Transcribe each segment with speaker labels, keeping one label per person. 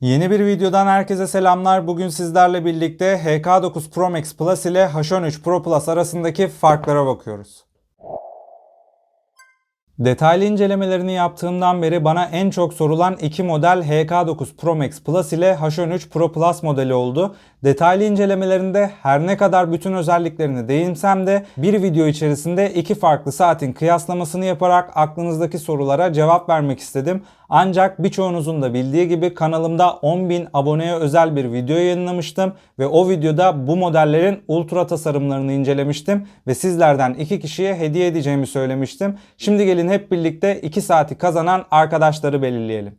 Speaker 1: Yeni bir videodan herkese selamlar. Bugün sizlerle birlikte HK9 Pro Max Plus ile H13 Pro Plus arasındaki farklara bakıyoruz. Detaylı incelemelerini yaptığımdan beri bana en çok sorulan iki model HK9 Pro Max Plus ile H13 Pro Plus modeli oldu. Detaylı incelemelerinde her ne kadar bütün özelliklerini değinsem de bir video içerisinde iki farklı saatin kıyaslamasını yaparak aklınızdaki sorulara cevap vermek istedim. Ancak birçoğunuzun da bildiği gibi kanalımda 10.000 aboneye özel bir video yayınlamıştım ve o videoda bu modellerin ultra tasarımlarını incelemiştim ve sizlerden iki kişiye hediye edeceğimi söylemiştim. Şimdi gelin hep birlikte 2 saati kazanan arkadaşları belirleyelim.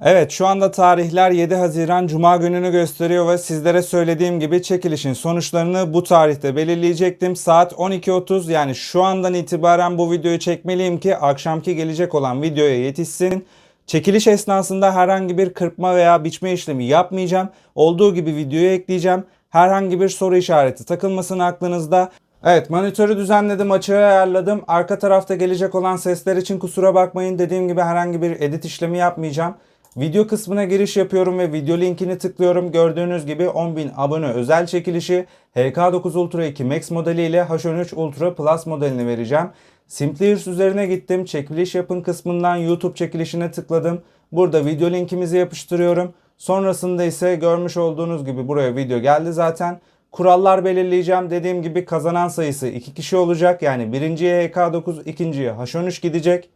Speaker 1: Evet şu anda tarihler 7 Haziran Cuma gününü gösteriyor ve sizlere söylediğim gibi çekilişin sonuçlarını bu tarihte belirleyecektim. Saat 12.30 yani şu andan itibaren bu videoyu çekmeliyim ki akşamki gelecek olan videoya yetişsin. Çekiliş esnasında herhangi bir kırpma veya biçme işlemi yapmayacağım. Olduğu gibi videoya ekleyeceğim. Herhangi bir soru işareti takılmasın aklınızda. Evet monitörü düzenledim açığı ayarladım. Arka tarafta gelecek olan sesler için kusura bakmayın. Dediğim gibi herhangi bir edit işlemi yapmayacağım. Video kısmına giriş yapıyorum ve video linkini tıklıyorum. Gördüğünüz gibi 10.000 abone özel çekilişi HK9 Ultra 2 Max modeli ile H13 Ultra Plus modelini vereceğim. Simpliers üzerine gittim. Çekiliş yapın kısmından YouTube çekilişine tıkladım. Burada video linkimizi yapıştırıyorum. Sonrasında ise görmüş olduğunuz gibi buraya video geldi zaten. Kurallar belirleyeceğim. Dediğim gibi kazanan sayısı 2 kişi olacak. Yani birinciye HK9, ikinciye H13 gidecek.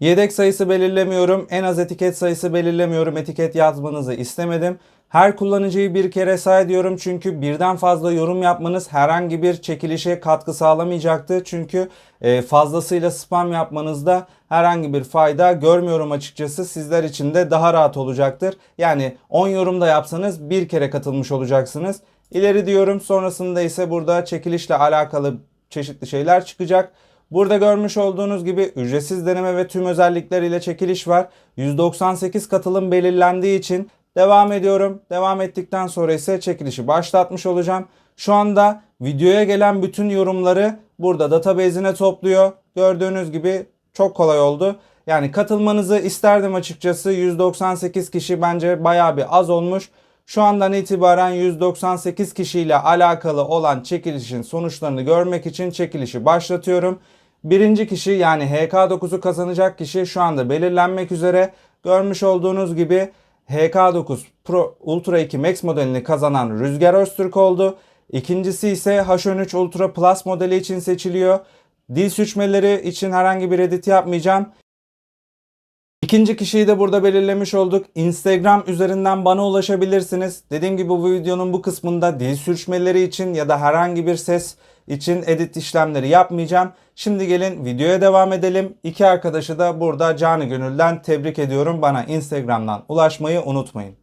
Speaker 1: Yedek sayısı belirlemiyorum. En az etiket sayısı belirlemiyorum. Etiket yazmanızı istemedim. Her kullanıcıyı bir kere say diyorum çünkü birden fazla yorum yapmanız herhangi bir çekilişe katkı sağlamayacaktı. Çünkü e, fazlasıyla spam yapmanızda herhangi bir fayda görmüyorum açıkçası. Sizler için de daha rahat olacaktır. Yani 10 yorum da yapsanız bir kere katılmış olacaksınız. İleri diyorum sonrasında ise burada çekilişle alakalı çeşitli şeyler çıkacak. Burada görmüş olduğunuz gibi ücretsiz deneme ve tüm özellikler ile çekiliş var. 198 katılım belirlendiği için devam ediyorum. Devam ettikten sonra ise çekilişi başlatmış olacağım. Şu anda videoya gelen bütün yorumları burada database'ine topluyor. Gördüğünüz gibi çok kolay oldu. Yani katılmanızı isterdim açıkçası. 198 kişi bence baya bir az olmuş. Şu andan itibaren 198 kişiyle alakalı olan çekilişin sonuçlarını görmek için çekilişi başlatıyorum. Birinci kişi yani HK9'u kazanacak kişi şu anda belirlenmek üzere. Görmüş olduğunuz gibi HK9 Pro Ultra 2 Max modelini kazanan Rüzgar Öztürk oldu. İkincisi ise H13 Ultra Plus modeli için seçiliyor. Dil suçmeleri için herhangi bir edit yapmayacağım. İkinci kişiyi de burada belirlemiş olduk. Instagram üzerinden bana ulaşabilirsiniz. Dediğim gibi bu videonun bu kısmında dil sürçmeleri için ya da herhangi bir ses için edit işlemleri yapmayacağım. Şimdi gelin videoya devam edelim. İki arkadaşı da burada canı gönülden tebrik ediyorum. Bana Instagram'dan ulaşmayı unutmayın.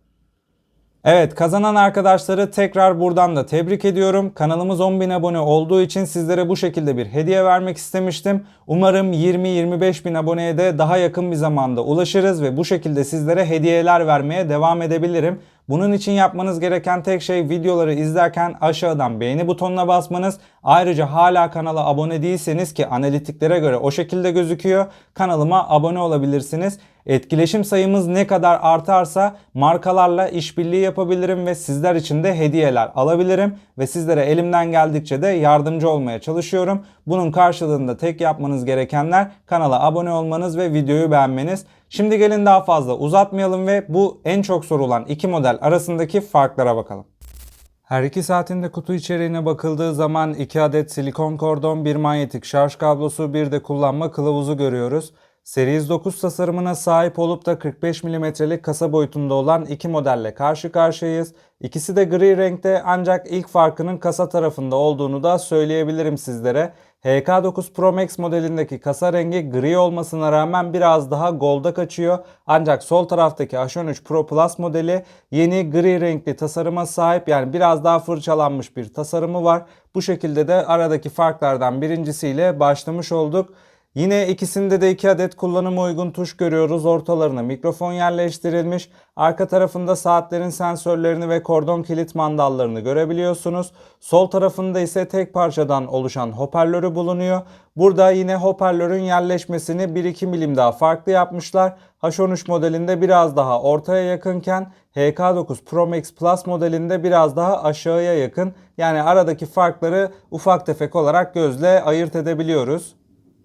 Speaker 1: Evet kazanan arkadaşları tekrar buradan da tebrik ediyorum. Kanalımız 10.000 abone olduğu için sizlere bu şekilde bir hediye vermek istemiştim. Umarım 20-25 bin aboneye de daha yakın bir zamanda ulaşırız ve bu şekilde sizlere hediyeler vermeye devam edebilirim. Bunun için yapmanız gereken tek şey videoları izlerken aşağıdan beğeni butonuna basmanız. Ayrıca hala kanala abone değilseniz ki analitiklere göre o şekilde gözüküyor. Kanalıma abone olabilirsiniz. Etkileşim sayımız ne kadar artarsa markalarla işbirliği yapabilirim ve sizler için de hediyeler alabilirim ve sizlere elimden geldikçe de yardımcı olmaya çalışıyorum. Bunun karşılığında tek yapmanız gerekenler kanala abone olmanız ve videoyu beğenmeniz. Şimdi gelin daha fazla uzatmayalım ve bu en çok sorulan iki model arasındaki farklara bakalım. Her iki saatinde kutu içeriğine bakıldığı zaman 2 adet silikon kordon, bir manyetik şarj kablosu, bir de kullanma kılavuzu görüyoruz. Series 9 tasarımına sahip olup da 45 mm'lik kasa boyutunda olan iki modelle karşı karşıyayız. İkisi de gri renkte ancak ilk farkının kasa tarafında olduğunu da söyleyebilirim sizlere. HK9 Pro Max modelindeki kasa rengi gri olmasına rağmen biraz daha golda kaçıyor. Ancak sol taraftaki H13 Pro Plus modeli yeni gri renkli tasarıma sahip yani biraz daha fırçalanmış bir tasarımı var. Bu şekilde de aradaki farklardan birincisiyle başlamış olduk. Yine ikisinde de 2 adet kullanıma uygun tuş görüyoruz. Ortalarına mikrofon yerleştirilmiş. Arka tarafında saatlerin sensörlerini ve kordon kilit mandallarını görebiliyorsunuz. Sol tarafında ise tek parçadan oluşan hoparlörü bulunuyor. Burada yine hoparlörün yerleşmesini 1-2 milim daha farklı yapmışlar. H13 modelinde biraz daha ortaya yakınken HK9 Pro Max Plus modelinde biraz daha aşağıya yakın. Yani aradaki farkları ufak tefek olarak gözle ayırt edebiliyoruz.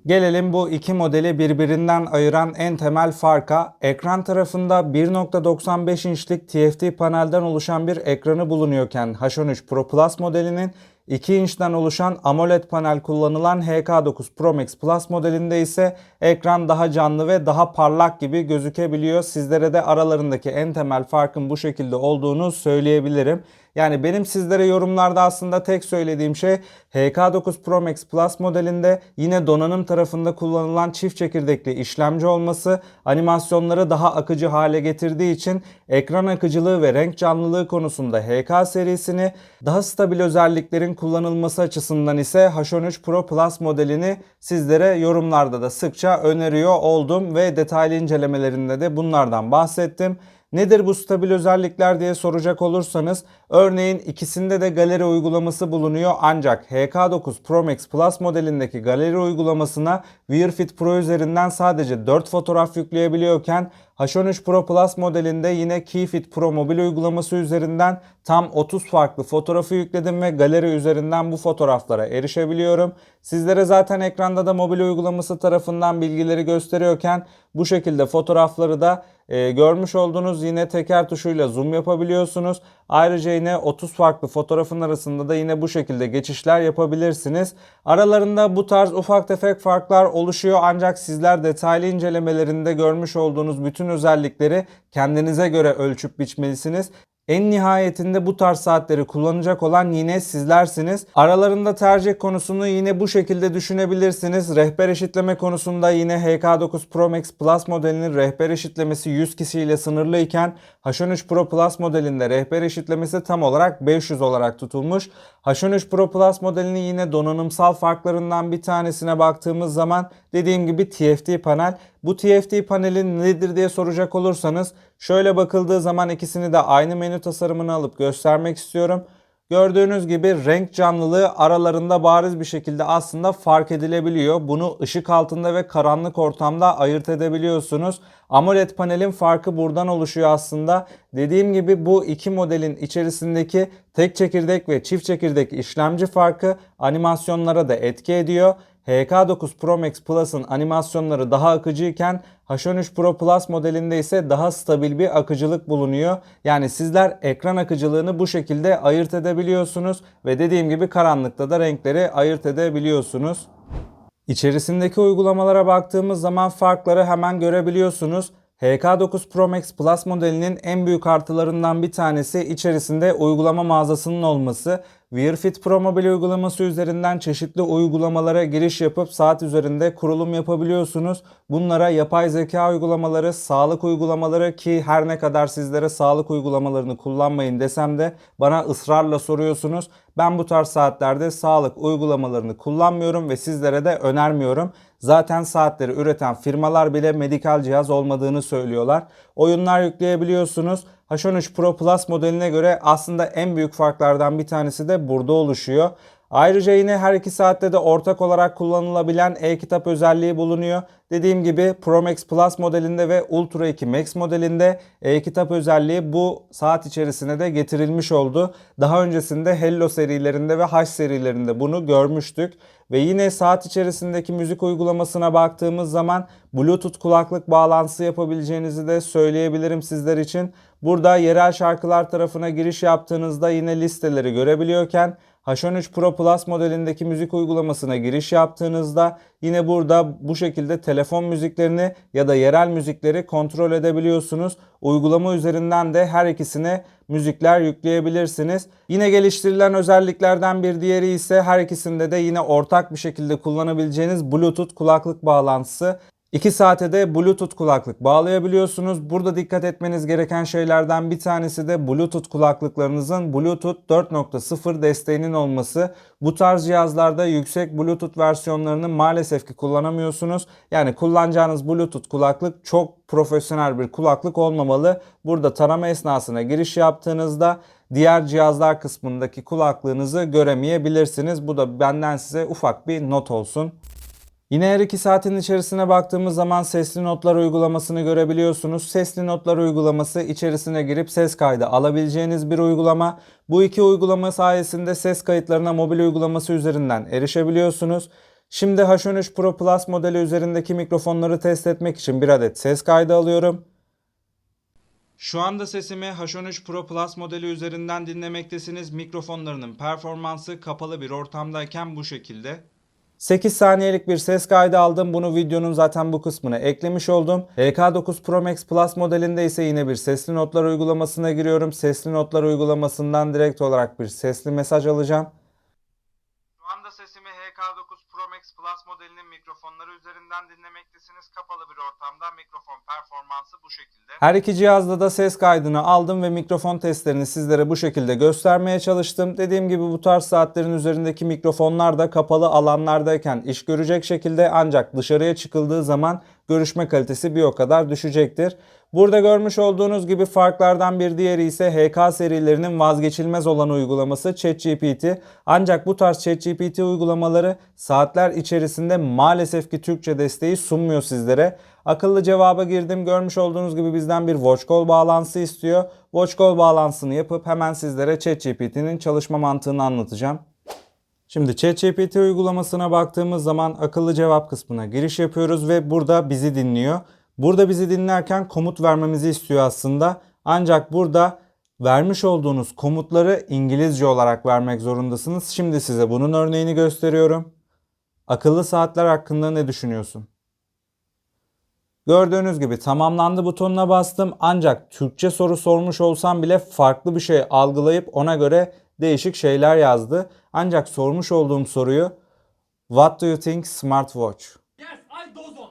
Speaker 1: Gelelim bu iki modeli birbirinden ayıran en temel farka. Ekran tarafında 1.95 inçlik TFT panelden oluşan bir ekranı bulunuyorken H13 Pro Plus modelinin 2 inçten oluşan AMOLED panel kullanılan HK9 Pro Max Plus modelinde ise ekran daha canlı ve daha parlak gibi gözükebiliyor. Sizlere de aralarındaki en temel farkın bu şekilde olduğunu söyleyebilirim. Yani benim sizlere yorumlarda aslında tek söylediğim şey HK9 Pro Max Plus modelinde yine donanım tarafında kullanılan çift çekirdekli işlemci olması animasyonları daha akıcı hale getirdiği için ekran akıcılığı ve renk canlılığı konusunda HK serisini daha stabil özelliklerin kullanılması açısından ise H13 Pro Plus modelini sizlere yorumlarda da sıkça öneriyor oldum ve detaylı incelemelerinde de bunlardan bahsettim. Nedir bu stabil özellikler diye soracak olursanız örneğin ikisinde de galeri uygulaması bulunuyor ancak HK9 Pro Max Plus modelindeki galeri uygulamasına Wear Fit Pro üzerinden sadece 4 fotoğraf yükleyebiliyorken H13 Pro Plus modelinde yine Keyfit Pro mobil uygulaması üzerinden tam 30 farklı fotoğrafı yükledim ve galeri üzerinden bu fotoğraflara erişebiliyorum. Sizlere zaten ekranda da mobil uygulaması tarafından bilgileri gösteriyorken bu şekilde fotoğrafları da e, görmüş olduğunuz yine teker tuşuyla zoom yapabiliyorsunuz. Ayrıca yine 30 farklı fotoğrafın arasında da yine bu şekilde geçişler yapabilirsiniz. Aralarında bu tarz ufak tefek farklar oluşuyor ancak sizler detaylı incelemelerinde görmüş olduğunuz bütün özellikleri kendinize göre ölçüp biçmelisiniz. En nihayetinde bu tarz saatleri kullanacak olan yine sizlersiniz. Aralarında tercih konusunu yine bu şekilde düşünebilirsiniz. Rehber eşitleme konusunda yine HK9 Pro Max Plus modelinin rehber eşitlemesi 100 kişiyle sınırlı iken H13 Pro Plus modelinde rehber eşitlemesi tam olarak 500 olarak tutulmuş. H13 Pro Plus modelinin yine donanımsal farklarından bir tanesine baktığımız zaman dediğim gibi TFT panel. Bu TFT panelin nedir diye soracak olursanız şöyle bakıldığı zaman ikisini de aynı menü tasarımını alıp göstermek istiyorum. Gördüğünüz gibi renk canlılığı aralarında bariz bir şekilde aslında fark edilebiliyor. Bunu ışık altında ve karanlık ortamda ayırt edebiliyorsunuz. AMOLED panelin farkı buradan oluşuyor aslında. Dediğim gibi bu iki modelin içerisindeki tek çekirdek ve çift çekirdek işlemci farkı animasyonlara da etki ediyor. HK9 Pro Max Plus'ın animasyonları daha akıcıyken H13 Pro Plus modelinde ise daha stabil bir akıcılık bulunuyor. Yani sizler ekran akıcılığını bu şekilde ayırt edebiliyorsunuz ve dediğim gibi karanlıkta da renkleri ayırt edebiliyorsunuz. İçerisindeki uygulamalara baktığımız zaman farkları hemen görebiliyorsunuz. HK9 Pro Max Plus modelinin en büyük artılarından bir tanesi içerisinde uygulama mağazasının olması. Wear Fit Pro mobil uygulaması üzerinden çeşitli uygulamalara giriş yapıp saat üzerinde kurulum yapabiliyorsunuz. Bunlara yapay zeka uygulamaları, sağlık uygulamaları ki her ne kadar sizlere sağlık uygulamalarını kullanmayın desem de bana ısrarla soruyorsunuz. Ben bu tarz saatlerde sağlık uygulamalarını kullanmıyorum ve sizlere de önermiyorum. Zaten saatleri üreten firmalar bile medikal cihaz olmadığını söylüyorlar. Oyunlar yükleyebiliyorsunuz. H13 Pro Plus modeline göre aslında en büyük farklardan bir tanesi de burada oluşuyor. Ayrıca yine her iki saatte de ortak olarak kullanılabilen e-kitap özelliği bulunuyor. Dediğim gibi Pro Max Plus modelinde ve Ultra 2 Max modelinde e-kitap özelliği bu saat içerisine de getirilmiş oldu. Daha öncesinde Hello serilerinde ve H serilerinde bunu görmüştük. Ve yine saat içerisindeki müzik uygulamasına baktığımız zaman Bluetooth kulaklık bağlantısı yapabileceğinizi de söyleyebilirim sizler için. Burada yerel şarkılar tarafına giriş yaptığınızda yine listeleri görebiliyorken H13 Pro Plus modelindeki müzik uygulamasına giriş yaptığınızda yine burada bu şekilde telefon müziklerini ya da yerel müzikleri kontrol edebiliyorsunuz. Uygulama üzerinden de her ikisine müzikler yükleyebilirsiniz. Yine geliştirilen özelliklerden bir diğeri ise her ikisinde de yine ortak bir şekilde kullanabileceğiniz Bluetooth kulaklık bağlantısı. 2 saate de Bluetooth kulaklık bağlayabiliyorsunuz. Burada dikkat etmeniz gereken şeylerden bir tanesi de Bluetooth kulaklıklarınızın Bluetooth 4.0 desteğinin olması. Bu tarz cihazlarda yüksek Bluetooth versiyonlarını maalesef ki kullanamıyorsunuz. Yani kullanacağınız Bluetooth kulaklık çok profesyonel bir kulaklık olmamalı. Burada tarama esnasına giriş yaptığınızda diğer cihazlar kısmındaki kulaklığınızı göremeyebilirsiniz. Bu da benden size ufak bir not olsun. Yine her iki saatin içerisine baktığımız zaman sesli notlar uygulamasını görebiliyorsunuz. Sesli notlar uygulaması içerisine girip ses kaydı alabileceğiniz bir uygulama. Bu iki uygulama sayesinde ses kayıtlarına mobil uygulaması üzerinden erişebiliyorsunuz. Şimdi H13 Pro Plus modeli üzerindeki mikrofonları test etmek için bir adet ses kaydı alıyorum. Şu anda sesimi H13 Pro Plus modeli üzerinden dinlemektesiniz. Mikrofonlarının performansı kapalı bir ortamdayken bu şekilde. 8 saniyelik bir ses kaydı aldım. Bunu videonun zaten bu kısmına eklemiş oldum. HK9 Pro Max Plus modelinde ise yine bir sesli notlar uygulamasına giriyorum. Sesli notlar uygulamasından direkt olarak bir sesli mesaj alacağım. Sesimi HK9 Pro Max Plus modelinin mikrofonları üzerinden dinlemektesiniz. Kapalı bir ortamda mikrofon performansı bu şekilde. Her iki cihazda da ses kaydını aldım ve mikrofon testlerini sizlere bu şekilde göstermeye çalıştım. Dediğim gibi bu tarz saatlerin üzerindeki mikrofonlar da kapalı alanlardayken iş görecek şekilde ancak dışarıya çıkıldığı zaman görüşme kalitesi bir o kadar düşecektir. Burada görmüş olduğunuz gibi farklardan bir diğeri ise HK serilerinin vazgeçilmez olan uygulaması ChatGPT. Ancak bu tarz ChatGPT uygulamaları saatler içerisinde maalesef ki Türkçe desteği sunmuyor sizlere. Akıllı cevaba girdim. Görmüş olduğunuz gibi bizden bir Watch Call bağlantısı istiyor. Watch Call bağlantısını yapıp hemen sizlere ChatGPT'nin çalışma mantığını anlatacağım. Şimdi ChatGPT uygulamasına baktığımız zaman akıllı cevap kısmına giriş yapıyoruz ve burada bizi dinliyor. Burada bizi dinlerken komut vermemizi istiyor aslında. Ancak burada vermiş olduğunuz komutları İngilizce olarak vermek zorundasınız. Şimdi size bunun örneğini gösteriyorum. Akıllı saatler hakkında ne düşünüyorsun? Gördüğünüz gibi tamamlandı butonuna bastım ancak Türkçe soru sormuş olsam bile farklı bir şey algılayıp ona göre değişik şeyler yazdı. Ancak sormuş olduğum soruyu What do you think smartwatch?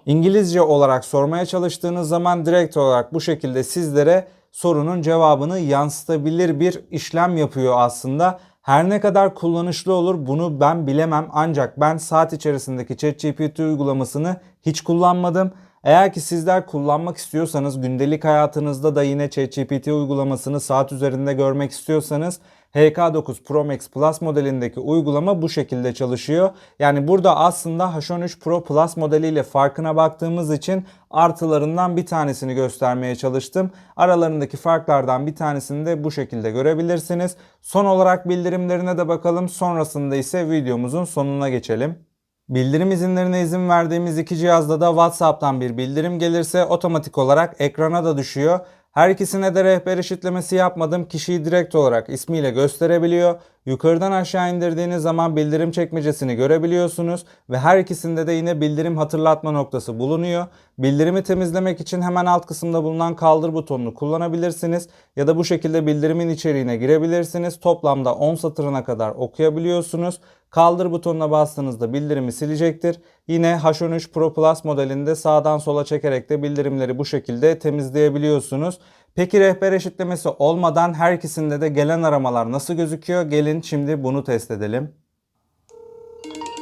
Speaker 1: İngilizce olarak sormaya çalıştığınız zaman direkt olarak bu şekilde sizlere sorunun cevabını yansıtabilir bir işlem yapıyor aslında. Her ne kadar kullanışlı olur bunu ben bilemem ancak ben saat içerisindeki ChatGPT uygulamasını hiç kullanmadım. Eğer ki sizler kullanmak istiyorsanız gündelik hayatınızda da yine ChatGPT uygulamasını saat üzerinde görmek istiyorsanız HK9 Pro Max Plus modelindeki uygulama bu şekilde çalışıyor. Yani burada aslında H13 Pro Plus modeliyle farkına baktığımız için artılarından bir tanesini göstermeye çalıştım. Aralarındaki farklardan bir tanesini de bu şekilde görebilirsiniz. Son olarak bildirimlerine de bakalım. Sonrasında ise videomuzun sonuna geçelim. Bildirim izinlerine izin verdiğimiz iki cihazda da WhatsApp'tan bir bildirim gelirse otomatik olarak ekrana da düşüyor. Her ikisine de rehber eşitlemesi yapmadım. Kişiyi direkt olarak ismiyle gösterebiliyor. Yukarıdan aşağı indirdiğiniz zaman bildirim çekmecesini görebiliyorsunuz ve her ikisinde de yine bildirim hatırlatma noktası bulunuyor. Bildirimi temizlemek için hemen alt kısımda bulunan kaldır butonunu kullanabilirsiniz ya da bu şekilde bildirimin içeriğine girebilirsiniz. Toplamda 10 satırına kadar okuyabiliyorsunuz. Kaldır butonuna bastığınızda bildirimi silecektir. Yine H13 Pro Plus modelinde sağdan sola çekerek de bildirimleri bu şekilde temizleyebiliyorsunuz. Peki rehber eşitlemesi olmadan her ikisinde de gelen aramalar nasıl gözüküyor? Gelin şimdi bunu test edelim.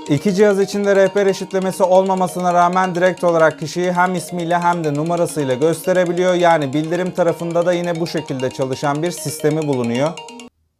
Speaker 1: İki cihaz içinde rehber eşitlemesi olmamasına rağmen direkt olarak kişiyi hem ismiyle hem de numarasıyla gösterebiliyor. Yani bildirim tarafında da yine bu şekilde çalışan bir sistemi bulunuyor.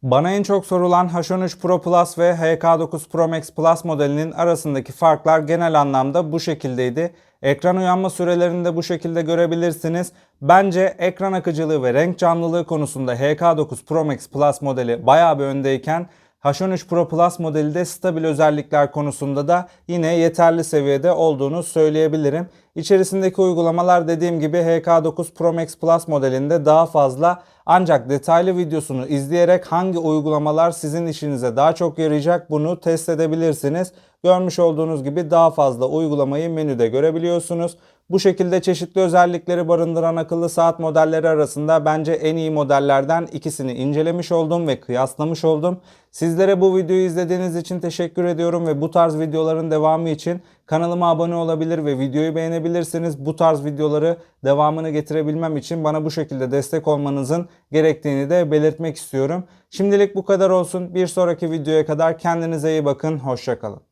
Speaker 1: Bana en çok sorulan H13 Pro Plus ve HK9 Pro Max Plus modelinin arasındaki farklar genel anlamda bu şekildeydi. Ekran uyanma sürelerini de bu şekilde görebilirsiniz. Bence ekran akıcılığı ve renk canlılığı konusunda HK9 Pro Max Plus modeli bayağı bir öndeyken H13 Pro Plus modeli de stabil özellikler konusunda da yine yeterli seviyede olduğunu söyleyebilirim. İçerisindeki uygulamalar dediğim gibi HK9 Pro Max Plus modelinde daha fazla ancak detaylı videosunu izleyerek hangi uygulamalar sizin işinize daha çok yarayacak bunu test edebilirsiniz. Görmüş olduğunuz gibi daha fazla uygulamayı menüde görebiliyorsunuz. Bu şekilde çeşitli özellikleri barındıran akıllı saat modelleri arasında bence en iyi modellerden ikisini incelemiş oldum ve kıyaslamış oldum. Sizlere bu videoyu izlediğiniz için teşekkür ediyorum ve bu tarz videoların devamı için Kanalıma abone olabilir ve videoyu beğenebilirsiniz. Bu tarz videoları devamını getirebilmem için bana bu şekilde destek olmanızın gerektiğini de belirtmek istiyorum. Şimdilik bu kadar olsun. Bir sonraki videoya kadar kendinize iyi bakın. Hoşçakalın.